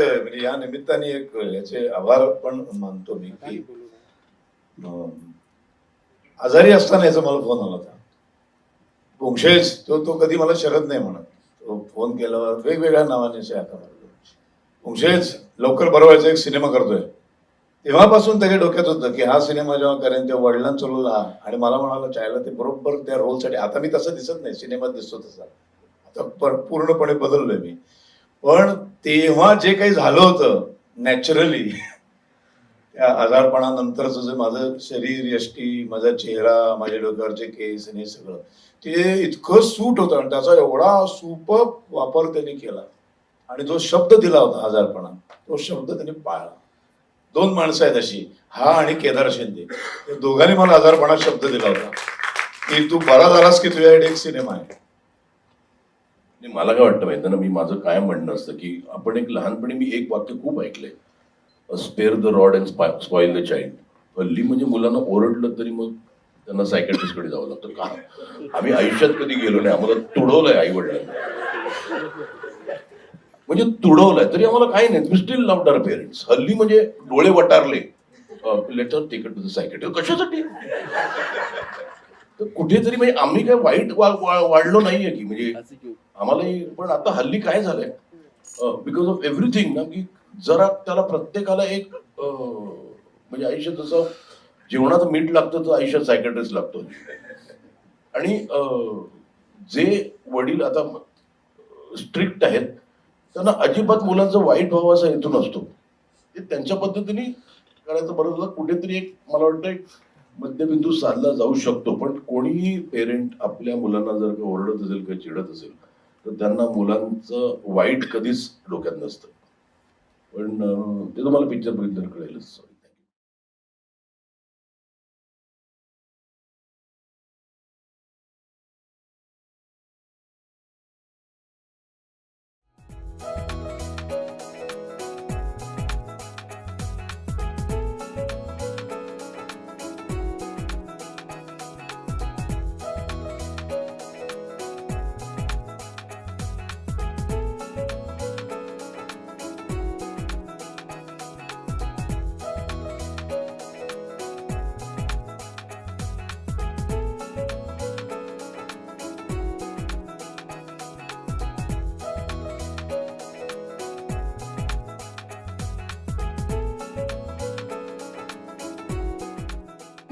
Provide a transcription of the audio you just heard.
म्हणजे या निमित्ताने एक याचे आभार पण मानतो मी की आजारी असताना याचा मला फोन आला होता. पुंगशेज तो तो कधी मला शरद नाही म्हणत. तो फोन केल्यावर वेगवेगळ्या नावाने असे लवकर बरवायचा एक सिनेमा करतोय. तेव्हापासून त्याच्या डोक्यात होतं की हा सिनेमा जेव्हा करेन तेव्हा वडिलांचा आणि मला म्हणाला चायला ते बरोबर त्या रोलसाठी. आता मी तसं दिसत नाही सिनेमात दिसतो तसा. आता पूर्णपणे बदललोय मी. पण तेव्हा जे काही झालं होतं नॅचरली त्या आजारपणानंतरचं जे माझं शरीर यष्टी माझा चेहरा माझ्या डोक्यावरचे केस आणि हे सगळं ते इतकं सूट होतं आणि त्याचा एवढा सुप वापर त्यांनी केला. आणि जो शब्द दिला होता आजारपणा तो शब्द त्यांनी पाळला. दोन माणसं आहेत अशी हा आणि केदार शिंदे. दोघांनी मला आजारपणा शब्द दिला होता. की तू बरा झालास की तुझ्याकडे एक सिनेमा आहे? आणि मला काय वाटतं माहिती ना मी माझं काय म्हणणं असतं की आपण एक लहानपणी मी एक वाक्य खूप ऐकलंय. Spare the rod and spoil the child हल्ली म्हणजे मुलांना ओरडलं तरी मग त्यांना सायकॅट्रिस्टकडे जावं लागतं. का? आम्ही आयुष्यात कधी गेलो नाही. आम्हाला तुडवलंय आई वडिलांनी म्हणजे तुडवलंय तरी आम्हाला काही नाही. We still love our parents हल्ली म्हणजे डोळे वटारले. Later take it to the psychiatrist कशासाठी? तर कुठेतरी म्हणजे आम्ही काय वाईट वाढलो नाहीये की म्हणजे आम्हालाही पण आता हल्ली काय झालंय? बिकॉज ऑफ एव्हरीथिंग ना की जरा त्याला प्रत्येकाला एक म्हणजे आयुष्यात जसं जेवणात मीठ लागतं तर आयुष्यात सायकॅट्रिस्ट लागतो. आणि जे वडील आता स्ट्रिक्ट आहेत त्यांना अजिबात मुलांचं वाईट व्हावं असा हेतू नसतो. ते त्यांच्या पद्धतीने करायचं बरं झालं कुठेतरी एक मला वाटतं एक मध्यबिंदू साधला जाऊ शकतो. पण कोणीही पेरेंट आपल्या मुलांना जर का ओरडत असेल किंवा चिडत असेल तर त्यांना मुलांचं वाईट कधीच डोक्यात नसतं. पण ते तुम्हाला पिक्चर बघितल्यावर कळेलच.